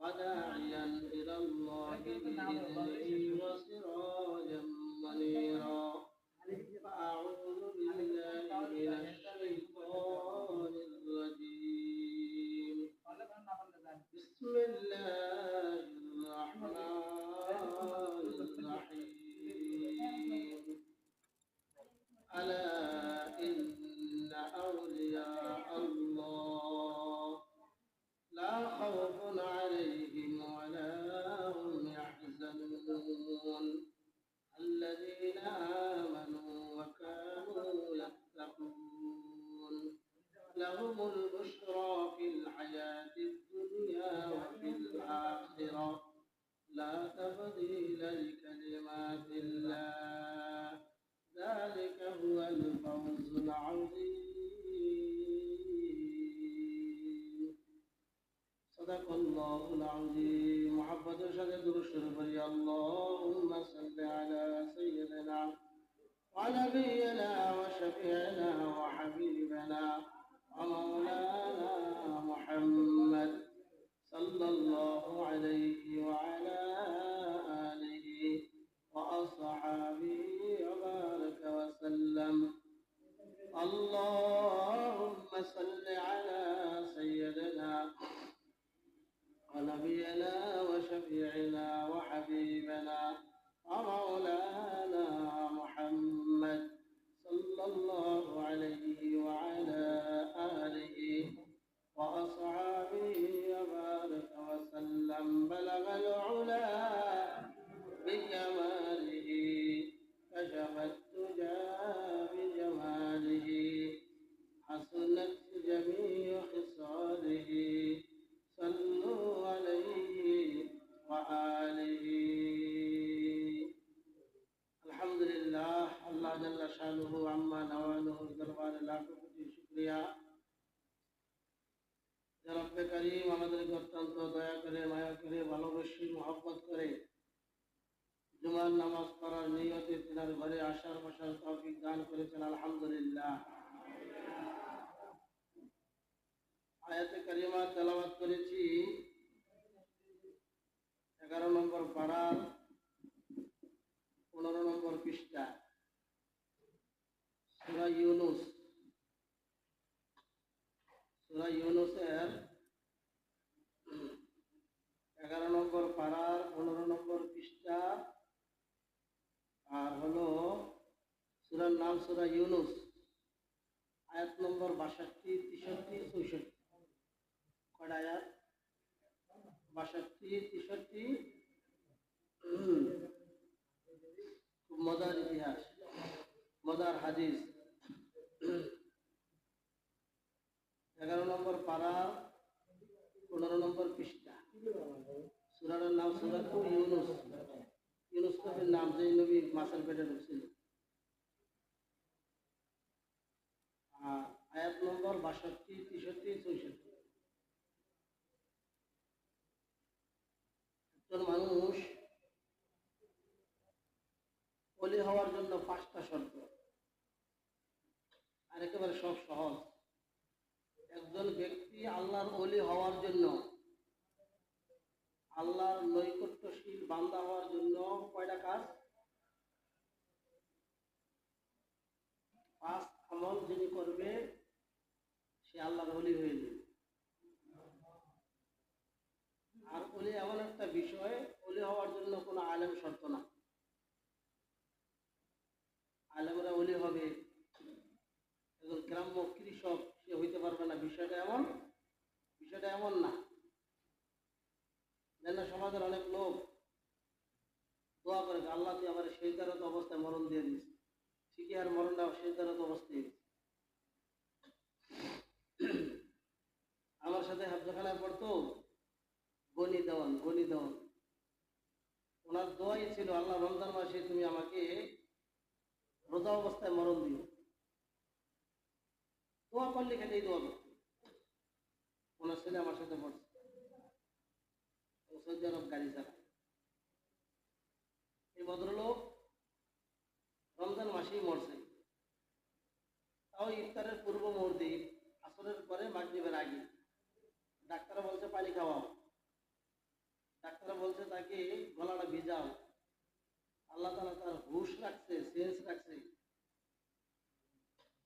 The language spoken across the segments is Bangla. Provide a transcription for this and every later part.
وداعيا إلى الله بإذنه وسراجا منيرا لا تبديل لكلمات الله. ذلك هو الفوز العظيم. صدق الله العظيم. محبة شهد الشرف اللهم صل على سيدنا ونبينا وشفيعنا وحبيبنا ومولانا محمد. صلى الله عليه وعلى آله وأصحابه وبارك وسلم. اللهم صل আলহামদুলিল্লাহ, আল্লাহ জাল্লা শাহরুহু আম্মা নওয়ালুহুর দরবারে লাখো কোটি শুক্রিয়া। রব্বে করিম আমাদেরকে অত্যন্ত দয়া করে, মায়া করে, ভালোবাসি, মহব্বত করে জুমার নামাজ পড়ার নিয়তে তিনার ঘরে আসার বসার তৌফিক দান করেছেন, আলহামদুলিল্লাহ। আয়াতে করিমা তেলাবাত করেছি। এগারো নম্বর পাড়ার পনেরো নম্বর পৃষ্ঠা। সুরা ইউনুস। সুরা ইউনুসের এগারো নম্বর পাড়ার পনেরো নম্বর পৃষ্ঠা। আর হলো সুরার নাম সুরা ইউনুস। আয়াত নম্বর বাষট্টি, তেষট্টি, চৌষট্টি। কয়টা আয়াত? বাষট্টি, তেষট্টি। মজার ইতিহাস, মজার হাদিস। এগারো নম্বর পাড়া পনেরো নম্বর পৃষ্ঠা। সুরার নাম সুরাত ইউনুস। ইউনুস নাম যে নবী মাসের পেটে ঢুকছিল। আর আয়াত নম্বর বাষট্টি, তেষট্টি, চৌষট্টি একজন মানুষ অলি হওয়ার জন্য পাঁচটা শর্ত। আর একেবারে সব সহজ। একজন ব্যক্তি আল্লাহর অলি হওয়ার জন্য, আল্লাহর নৈকট্যশীল বান্দা হওয়ার জন্য কয়টা কাজ? পাঁচ আমল যিনি করবে, সে আল্লাহর অলি হয়ে যাবে। আর অলি এমন একটা বিষয় অলি হওয়ার জন্য কোনো আলেম শর্ত অলি হবে, একজন গ্রাম্য কৃষক, সে হইতে পারবে না। বিষয়টা এমন বিষয়টা এমন না। যেন সমাজের অনেক লোক দোয়া করে আল্লাহ তুই আমার সেই তারত অবস্থায় মরণ দিয়ে দিস। ঠিকই আর মরণটা সেই তারত অবস্থায় আমার সাথে হাফজাখানায় পড়তো গনি দেওয়ান গনি দেওয়ান। ওনার দোয়াই ছিল, আল্লাহ রমজান মাসে তুমি আমাকে রোজা অবস্থায় মরণ দিও। দোয়া করলে খেলেই দোয়া করতো ওনার ছেলে আমার সাথে পড়ছে। সৌদি আরব গাড়ি চালায়। এই ভদ্রলোক রমজান মাসেই মরছে। তাও ইফতারের পূর্ব মুহূর্তে, আসরের পরে মাগরিবের আগে। ডাক্তার বলছে, পানি খাওয়াও। ডাক্তার বলছে, তাকে গলাটা ভিজাও। আল্লাহ তালা তার হুশ রাখছে, সেন্স রাখছে।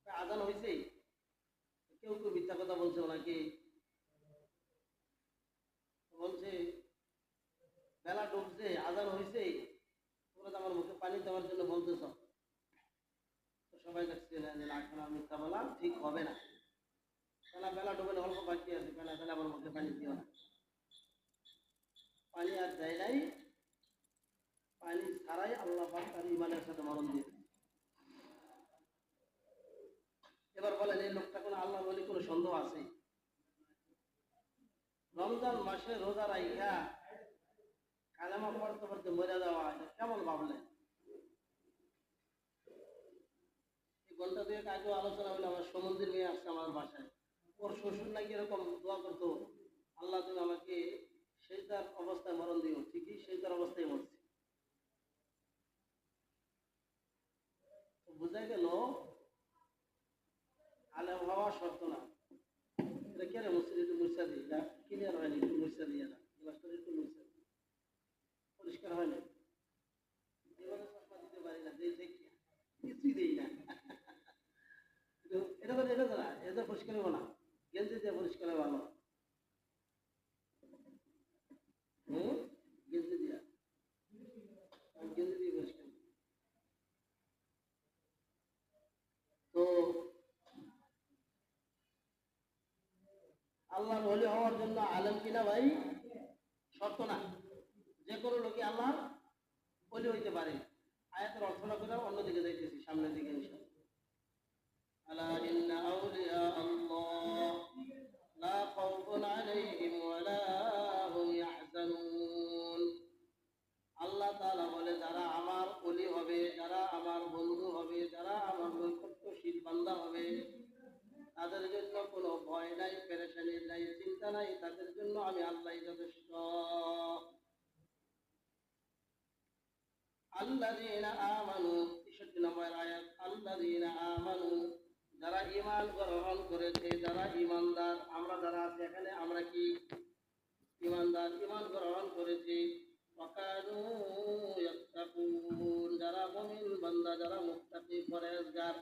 তা আজান হয়েছে কেউ কেউ মিথ্যা কথা বলছে ওনাকে বলছে, বেলা ডুবছে, আজান হয়েছে তোমরা তো আমার মুখে পানি দেওয়ার জন্য বলতেছ। তো সবাই দেখছে না, যে এখন আমি মিথ্যা বললাম, ঠিক হবে না। কেন বেলা ডুবে অল্প বাকি আছে। কেন তাহলে আমার মুখে পানি দিও না। পানি আর দেয় নাই। পানি ছাড়াই আল্লাহ তার ইমানের সাথে মরণ দিয়ে। এবার বলেন, এই লোকটা কোনো আল্লাহ বলে কোনো সন্দেহ আছে? রমজান মাসে রোজা রাইখা কালেমা পড়তে পড়তে মরে কেমন ভাবলেন? ঘণ্টা দুয়েক আলোচনা হলো, আমার সমুদ্রের মেয়ে আসছে আমার বাসায়। ওর শ্বশুর নাকি এরকম দোয়া করতো, আল্লাহ তুমি আমাকে সেই তার অবস্থায় মরণ দিও, ঠিকই সেই তার অবস্থায় মরছে তো বোঝা গেল? আলেম হওয়া শর্ত না। এটা কে রে মুসিদ একটু মুসা দিই এটা ক্লিয়ার হয়নি একটু মুসা দিয়ে না পরিষ্কার হয়নি? না দেখি কিছুই দেই না। এটা তো, এটা না, এটা পরিষ্কার হব না। গেঞ্জি দিয়ে পরিষ্কার হবে ভালো হুম গেঞ্জি দিয়া আমি গেঞ্জি দিয়ে পরিষ্কার করি। আল্লাহর ওলি হওয়ার জন্য আলেম কিনা ভাই? শর্ত না। যে কোনো লোকে আল্লাহর ওলি হইতে পারে। আয়াতের অর্থনা করে অন্যদিকে যাইতেছি, সামনের দিকে আলা আল্লাহ, লা খাউফুন আলাইহিম হুম বান্দা হবে। তাদের জন্য কোনো ভয় নাই, পেরেশানি নাই, চিন্তা নাই, তাদের জন্য আমি আল্লাহ যথেষ্ট। আল্লাযীনা আমানু 63 নম্বর আয়াত, আল্লাযীনা আমানু, যারা যারা আমরা করেছি। যারা যারা মুত্তাকি পরহেজগার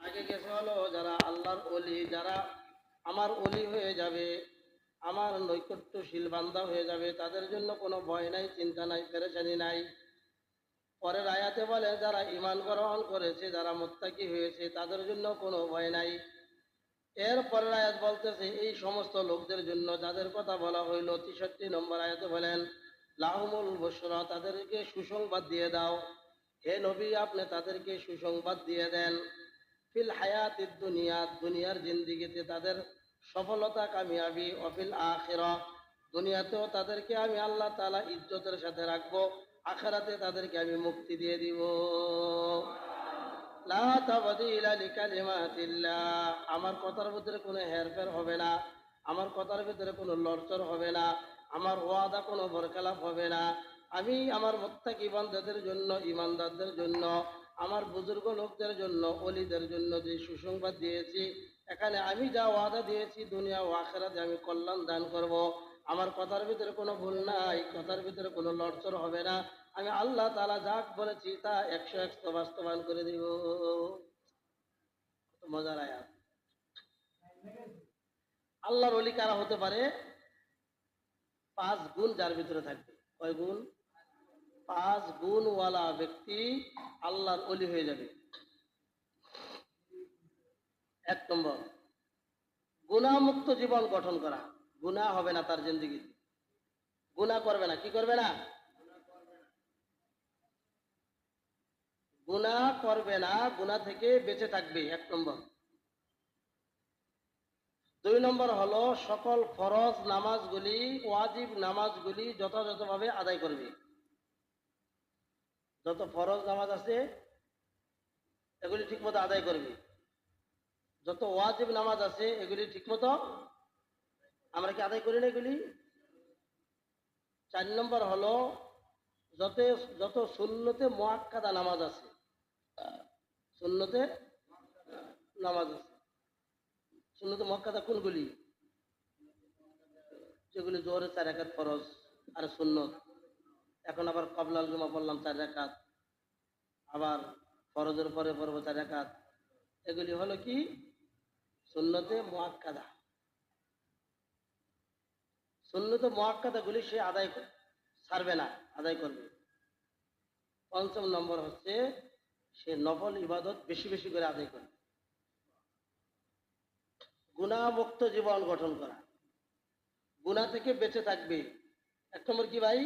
আগে গেছে হলো যারা আল্লাহর অলি যারা আমার অলি হয়ে যাবে, আমার নৈকট্যশীল বান্দা হয়ে যাবে, তাদের জন্য কোনো ভয় নাই, চিন্তা নাই, পেরেশানি নাই। পরের আয়াতে বলে, যারা ইমান গ্রহণ করেছে, যারা মুত্তাকি হয়েছে, তাদের জন্য কোনো ভয় নাই। এর পরের আয়াত বলতেছে, এই সমস্ত লোকদের জন্য যাদের কথা বলা হইল, তেষট্টি নম্বর আয়াতে বলেন, লাহমুল বসরা তাদেরকে সুসংবাদ দিয়ে দাও। হে নবী, আপনি তাদেরকে সুসংবাদ দিয়ে দেন। ফিল হায়াত দুনিয়া, দুনিয়ার জিন্দিগিতে তাদের সফলতা কামিয়াবি, অফিল আখেরা। দুনিয়াতেও তাদেরকে আমি আল্লাহ তালা ইজ্জতের সাথে রাখব, আখেরাতে তাদেরকে আমি মুক্তি দিয়ে দিব। আমার কথার ভিতরে কোনো হেরফের হবে না, আমার কথার ভিতরে কোনো লড়চড় হবে না, আমার ওয়াদা কোনো বরখালাপ হবে না। আমি আমার মোত্তাকি বান্দাদের জন্য, ইমানদারদের জন্য আমার বুজুর্গ লোকদের জন্য, অলিদের জন্য যে সুসংবাদ দিয়েছি, এখানে আমি যা ওয়াদা দিয়েছি দুনিয়া ও আমি কল্যাণ দান করব। আমার কথার ভিতরে কোনো ভুল নাই, কথার ভিতরে কোনো লড়চড় হবে না। আমি আল্লাহ তালা যা বলেছি তা একশো একশো বাস্তবায়ন করে দিব। মজার আয়াত। আল্লাহর অলি কারা হতে পারে? পাঁচ গুণ যার ভিতরে থাকবে। কয় গুণ? পাঁচ গুণওয়ালা ব্যক্তি আল্লাহর অলি হয়ে যাবে। এক নম্বর, গুণামুক্ত জীবন গঠন করা। গুণা হবে না তার জিন্দিগি। গুণা করবে না, কি করবে না? গুণা করবে না, গুণা থেকে বেঁচে থাকবে, এক নম্বর। দুই নম্বর হলো, সকল ফরজ নামাজগুলি, ওয়াজিব নামাজগুলি যথাযথভাবে আদায় করবে। যত ফরজ নামাজ আছে, এগুলি ঠিকমতো আদায় করবে। যত ওয়াজিব নামাজ আছে, এগুলি ঠিকমতো আমরা কি আদায় করি না এগুলি? চার নম্বর হলো, যত যত শূন্যতে মোয়াক্কাদা নামাজ আছে শূন্যতে নামাজ আছে। শূন্যতে মোয়াক্কাদা কোনগুলি? যেগুলি জোহরে চার একাত ফরজ আর সুন্নত। এখন আবার কবলাল জমা পড়লাম চার একাত আবার ফরজের পরে পড়ব চার একাত এগুলি হলো কি? সুন্নতে মোয়াক্কাদা সুন্নতে মোয়াক্কাদাগুলি সে আদায় ছাড়বে না, আদায় করবে। পঞ্চম নম্বর হচ্ছে, সে নফল ইবাদত বেশি বেশি করে আদায় করবে গুণামুক্ত জীবন গঠন করা। গুণা থেকে বেঁচে থাকবে। এক নম্বর কি ভাই?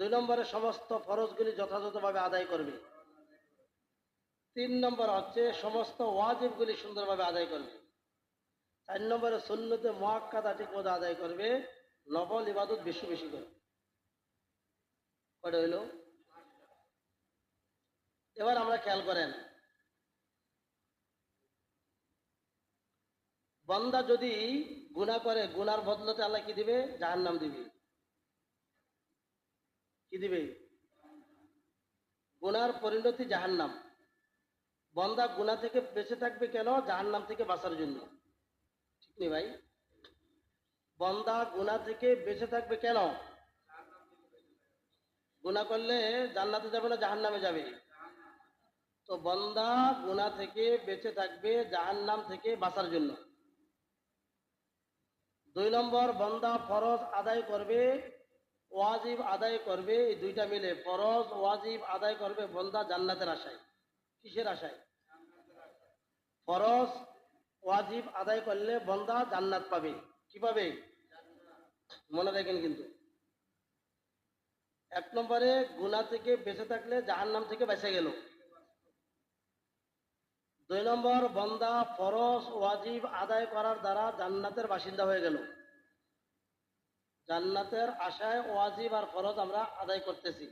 দুই নম্বরে সমস্ত ফরজগুলি যথাযথভাবে আদায় করবে। তিন নম্বর হচ্ছে সমস্ত ওয়াজিবগুলি সুন্দরভাবে আদায় করবে। চার নম্বরে সুন্নতে মহাক্কাদা ঠিক মতো আদায় করবে নবল ইবাদত বেশি বেশি করে। কটা হইল? এবার আমরা খেয়াল করেন। বন্দা যদি গুনাহ করে গুনার বদলতে আল্লাহ কি দিবে? জাহান নাম দিবে। কি দিবে? গুনার পরিণতি জাহান নাম বন্দা গুনাহ থেকে বেঁচে থাকবে কেন? জাহান নাম থেকে বাঁচার জন্য। ঠিক নেই ভাই? বন্দা গুনাহ থেকে বেঁচে থাকবে কেন? গুনাহ করলে জান্নাতে যাবে না জাহান নামে যাবে? তো বন্দা গুনাহ থেকে বেঁচে থাকবে জাহান নাম থেকে বাঁচার জন্য। দুই নম্বর, বন্দা ফরজ আদায় করবে ওয়াজিব আদায় করবে এই দুইটা মিলে। ফরজ ওয়াজিব আদায় করবে বন্দা জান্নাতের আশায়। কিসের আশায়? ফরজ ওয়াজিব আদায় করলে বন্দা জান্নাত পাবে। কি পাবে? মনে রাখেন কিন্তু। এক নম্বরে গুনাহ থেকে বেঁচে থাকলে জাহান্নাম থেকে বেঁচে গেল। দুই নম্বর, বন্দা ফরজ ওয়াজিব আদায় করার দ্বারা জান্নাতের বাসিন্দা হয়ে গেল। জান্নাতের আশায় ওয়াজিব আর ফরজ আমরা আদায় করতেছি।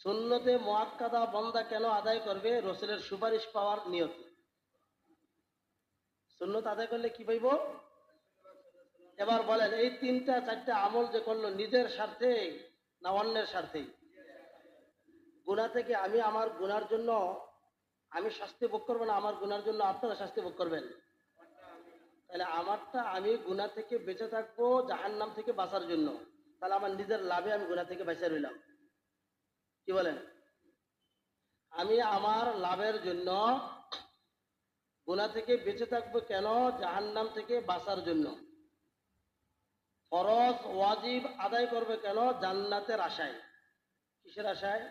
সুন্নতে মোয়াক্কাদা বন্দা কেন আদায় করবে? রসুলের সুপারিশ পাওয়ার নিয়তে। সুন্নত আদায় করলে কি পাইব এবার বলেন, এই তিনটা চারটা আমল যে করল নিজের স্বার্থে না অন্যের স্বার্থে? গুণা থেকে আমি আমার গুনার জন্য, আমি শাস্তি ভোগ করব না আমার গুনার জন্য আপনারা শাস্তি ভোগ করবেন? তাহলে আমারটা আমি গুনাহ থেকে বেঁচে থাকব জাহান নাম থেকে বাঁচার জন্য। তাহলে আমার নিজের লাভে আমি গুনাহ থেকে বেঁচে রইলাম। কি বলেন? আমি আমার লাভের জন্য গুনাহ থেকে বেঁচে থাকব কেন? জাহান নাম থেকে বাঁচার জন্য। ফরজ, ওয়াজিব আদায় করবে কেন? জান্নাতের আশায়। কিসের আশায়?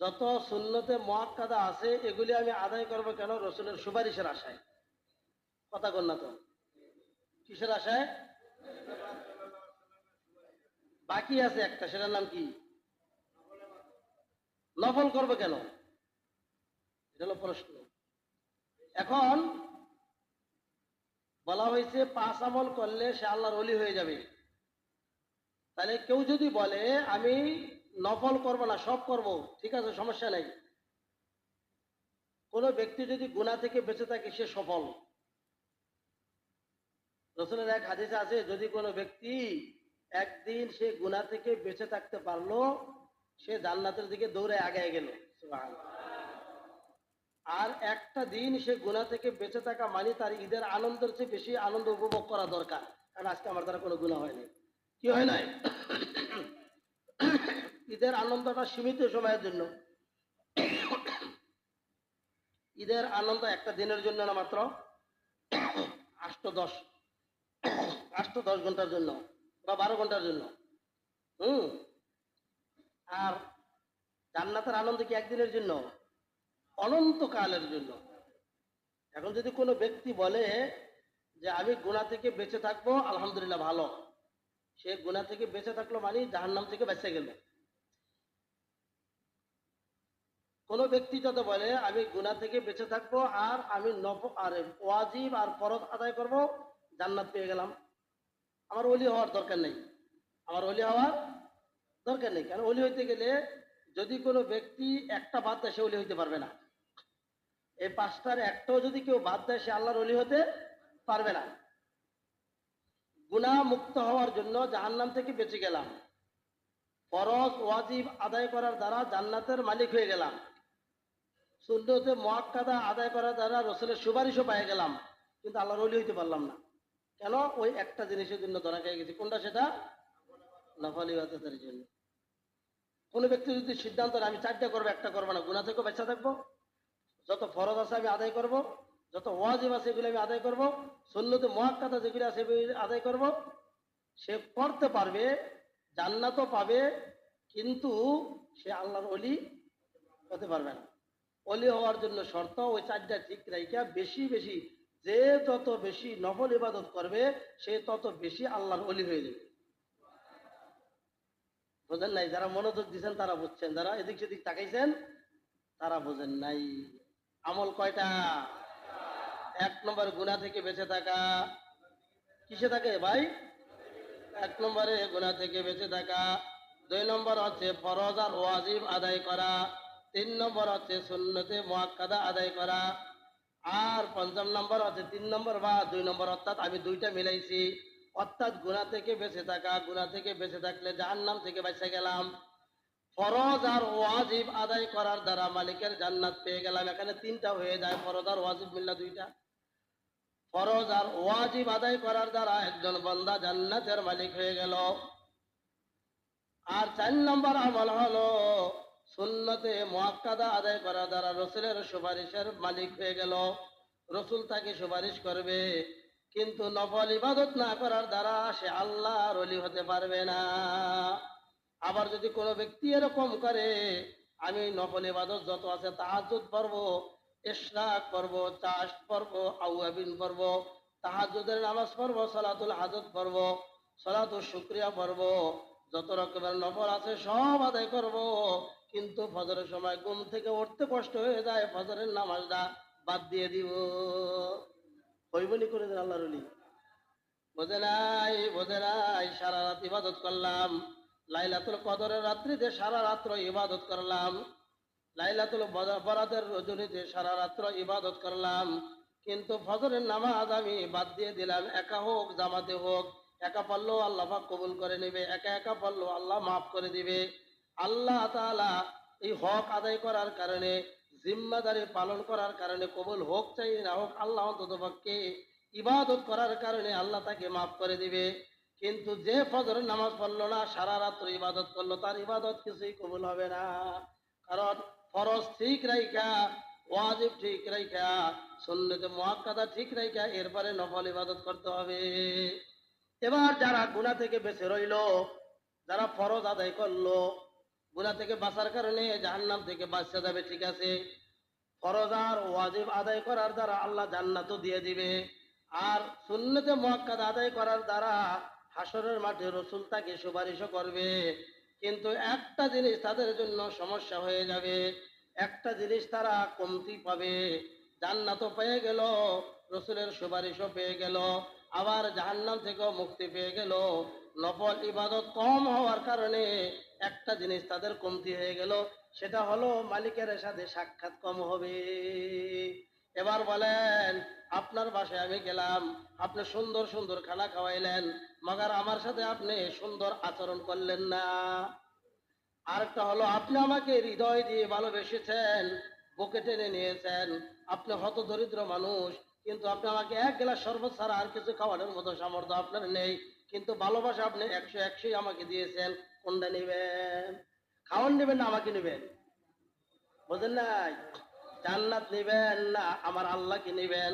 যত সুন্নতে মোয়াক্কাদা আছে, এগুলি আমি আদায় করব কেন? রসুলের সুপারিশের আশায়। কথা কন না তো কিসের আশায়? বাকি আছে একটা, সেটার নাম কি? নফল করবে কেন? এটা হলো প্রশ্ন। এখন বলা হয়েছে, পাঁচ আমল করলে সে আল্লাহর অলি হয়ে যাবে। তাহলে কেউ যদি বলে, আমি নফল করব না, সব করব, ঠিক আছে, সমস্যা নেই। কোনো ব্যক্তি যদি গুণা থেকে বেঁচে থাকে, সে সফল। রসুলের এক হাদিসে আছে, যদি কোনো ব্যক্তি একদিন সে গুণা থেকে বেঁচে থাকতে পারল, সে জান্নাতের দিকে দৌড়ে আগে গেল। আর একটা দিন সে গুণা থেকে বেঁচে থাকা মানে তার ঈদের আনন্দের চেয়ে বেশি আনন্দ উপভোগ করা দরকার। কারণ আজকে আমার দ্বারা কোনো গুণা হয়নি। কি হয় নাই? ঈদের আনন্দটা সীমিত সময়ের জন্য। ঈদের আনন্দ একটা দিনের জন্য না মাত্র? আষ্ট দশ। আষ্ট দশ ঘণ্টার জন্য বা বারো ঘণ্টার জন্য। হুম? আর জান্নাতের আনন্দ কি একদিনের জন্য? অনন্তকালের জন্য। এখন যদি কোনো ব্যক্তি বলে যে, আমি গুণা থেকে বেঁচে থাকব, আলহামদুলিল্লাহ ভালো। সে গুণা থেকে বেঁচে থাকল মানে জাহান্নাম থেকে বেঁচে গেল। কোন ব্যক্তি যদি বলে, আমি গুণা থেকে বেঁচে থাকব আর আমি নফ, আর ওয়াজিব আর ফরজ আদায় করব জান্নাত পেয়ে গেলাম। আমার অলি হওয়ার দরকার নেই। আমার অলি হওয়ার দরকার নেই। কারণ অলি হইতে গেলে যদি কোনো ব্যক্তি একটা বাদ দেয়, সে অলি হইতে পারবে না। এই পাঁচটার একটাও যদি কেউ বাদ দেয়, সে আল্লাহর অলি হতে পারবে না। গুণা মুক্ত হওয়ার জন্য জাহান্নাম থেকে বেঁচে গেলাম। ফরজ, ওয়াজিব আদায় করার দ্বারা জান্নাতের মালিক হয়ে গেলাম। সুন্নতে মোয়াক্কাদা আদায় করার দ্বারা রসুলের সুপারিশও পেয়ে গেলাম। কিন্তু আল্লাহর অলি হইতে পারলাম না। কেন ওই একটা জিনিসের জন্য ধরা খেয়ে গেছি? কোনটা সেটা? নফল ইবাদতের জন্য। কোনো ব্যক্তি যদি সিদ্ধান্ত আমি চারটা করব, একটা করব না গুণা থেকেও বেঁচে থাকব। যত ফরজ আছে আমি আদায় করব, যত ওয়াজিব আছে এগুলো আমি আদায় করব, সুন্নতে মহাক্কাতা যেগুলো আছে আদায় করব। সে করতে পারবে, জান্নাতও পাবে, কিন্তু সে আল্লাহর অলি হতে পারবে না। অলি হওয়ার জন্য শর্ত, ওই চারটা ঠিক রাইখা, বেশি বেশি যে যত বেশি নফল ইবাদত করবে, সে তত বেশি আল্লাহর অলি হয়ে যাবে। বোঝেন নাই? যারা মনোযোগ দিচ্ছেন তারা বুঝছেন। যারা এদিক সেদিক তাকাইছেন, তারা বোঝেন নাই। আমল কয়টা? এক নম্বর গুণা থেকে বেঁচে থাকা। কিসে থাকে ভাই? এক নম্বরে গুণা থেকে বেঁচে থাকা। দুই নম্বর হচ্ছে ফরজ আর ওয়াজিব আদায় করা। তিন নম্বর হচ্ছে সুন্নতে মোয়াক্কাদা আদায় করা। আর পঞ্চম নম্বর আছে, তিন নম্বর বা দুই নম্বর, অর্থাৎ আমি দুইটা মিলাইছি। অর্থাৎ গুণা থেকে বেঁচে থাকা, গুণা থেকে বেঁচে থাকলে জাহান্নাম থেকে বেঁচে গেলাম। ফরজ আর ওয়াজিব আদায় করার দ্বারা মালিকের জান্নাত পেয়ে গেলাম। এখানে তিনটা হয়ে যায়, ফরজ আর ওয়াজিব মিললা দুইটা। ফরজ আর ওয়াজিব আদায় করার দ্বারা একজন বান্দা জান্নাতের মালিক হয়ে গেল। আর চার নম্বর আমল হলো সুন্নতে মোয়াক্কাদা আদায় করার দ্বারা রসুলের সুপারিশের মালিক হয়ে গেল। রসুল তাকে সুপারিশ করবে, কিন্তু নফল ইবাদত না করার দ্বারা সে আল্লাহর অলি হতে পারবে না। আবার যদি কোনো ব্যক্তি এরকম করে, আমি নফল ইবাদত যত আছে তাহাজুদ পর্ব ইশরাক পর্ব চাষ পর্ব আউয়াবিন পর্ব তাহাজুদের নামাজ পর্ব সলাতুল হাজত পর্ব সলাতুল শুক্রিয়া পর্ব যত রকমের নফল আছে সব আদায় করব কিন্তু ফজরের সময় ঘুম থেকে উঠতে কষ্ট হয়ে যায়, ফজরের নামাজটা বাদ দিয়ে দিব। হইবনি করে দেন আল্লাহর বোঝে নাই বোঝে নাই, সারা রাত ইবাদত করলাম। লাইলাতুল কদরের রাত্রিতে সারা রাত্র ইবাদত করলাম। লাইলাতুল বরাতের রজনীতে সারা রাত্র ইবাদত করলাম। কিন্তু ফজরের নামাজ আমি বাদ দিয়ে দিলাম। একা হোক, জামাতে হোক, একা পারলেও আল্লাহ কবুল করে নেবে। একা একা পারলেও আল্লাহ মাফ করে দিবে। আল্লাহ তাআলা এই হক আদায় করার কারণে, জিম্মাদারি পালন করার কারণে, কবুল হোক চাই না হোক, আল্লাহ অন্তত পক্ষে ইবাদত করার কারণে আল্লাহ তাকে মাফ করে দিবে। কিন্তু যে ফজরের নামাজ পড়ল না, সারা রাত্র ইবাদত করল, তার ইবাদত কিছুই কবুল হবে না। কারণ ফরজ ঠিক রাইখা, ওয়াজিব ঠিক রাইখা, সুন্নতে মুআক্কাদা ঠিক রাইখা, এরপরে নফল ইবাদত করতে হবে। এবার যারা গুনাহ থেকে বেঁচে রইল, যারা ফরজ আদায় করল গুনাহ থেকে বাঁচার কারণে জাহান্নাম থেকে বাঁচতে যাবে, ঠিক আছে? ফরজ ওয়াজিব আদায় করার দ্বারা আল্লাহ জান্নাতও দিয়ে দিবে। আর সুন্নতে মুআক্কাদ আদায় করার দ্বারা হাসরের মাঠে রসুল তাকে সুপারিশও করবে। কিন্তু একটা জিনিস তাদের জন্য সমস্যা হয়ে যাবে। একটা জিনিস তারা কমতি পাবে। জান্নাতও পেয়ে গেল, রসুলের সুপারিশও পেয়ে গেল, আবার জাহান্নাম থেকেও মুক্তি পেয়ে গেল। নফল ইবাদত কম হওয়ার কারণে একটা জিনিস তাদের কমতি হয়ে গেল, সেটা হলো মালিকের সাথে সাক্ষাৎ কম হবে। এবার বলেন, আপনার বাসায় আমি গেলাম, আপনি সুন্দর সুন্দর খানা খাওয়াইলেন, মগার আমার সাথে আপনি সুন্দর আচরণ করলেন না। আরেকটা হলো, আপনি আমাকে হৃদয় দিয়ে ভালোবেসেছেন, বুকে টেনে নিয়েছেন, আপনি হত দরিদ্র মানুষ, কিন্তু আপনি আমাকে এক গ্লাস শরবত ছাড়া আর কিছু খাওয়ানোর মতো সামর্থ্য আপনার নেই, কিন্তু ভালোবাসা আপনি একশো একশোই আমাকে দিয়েছেন কোনটা নেবেন খাওয়ান নেবেন না, আমাকে নেবেন। বুঝেন নাই? জান্নাত নেবেন না, আমার আল্লাহকে নেবেন।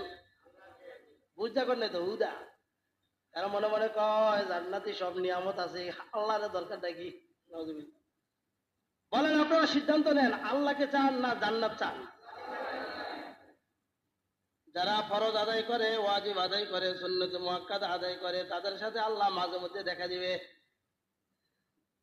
বুঝতে করেন তো, হুদা? তারা মনে মনে কয়, জান্নাতি সব নিয়ামত আছে, আল্লাহর কি? নাউজুবিল্লাহ। বলেন, আপনারা সিদ্ধান্ত নেন, আল্লাহকে চান না জান্নাত চান? যারা ফরজ আদায় করে, ওয়াজিব আদায় করে, সুন্নত মুআক্কাদ আদায় করে, তাদের সাথে আল্লাহ মাঝে মধ্যে দেখা দিবে।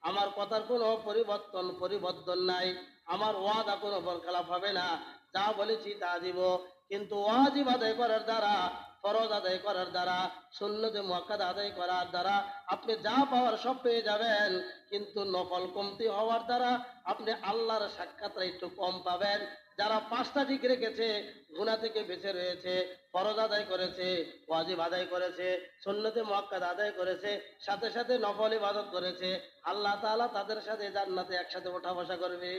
আমার কথার কোনো পরিবর্তন পরিবর্তন নাই। আমার ওয়াদা কোনো বরখেলাপ হবে না। যা বলেছি তা দিব। কিন্তু ওয়াজিব আদায় করার দ্বারা, ফরজ আদায় করার দ্বারা, সুন্নতে মুআক্কাদ আদায় করার দ্বারা আপনি যা পাওয়ার সব পেয়ে যাবেন। কিন্তু নকল কমতি হওয়ার দ্বারা আপনি আল্লাহর সাক্ষাৎটা একটু কম পাবেন। যারা পাঁচটা দিক রেখেছে গুণা থেকে বেঁচে রয়েছে, ফরজ আদায় করেছে, ওয়াজিব আদায় করেছে সন্ন্যতে মহাক্কাদ আদায় করেছে, সাথে সাথে নফল ইবাদত করেছে, আল্লাহ তাআলা তাদের সাথে জান্নাতে একসাথে ওঠা বসা করবে।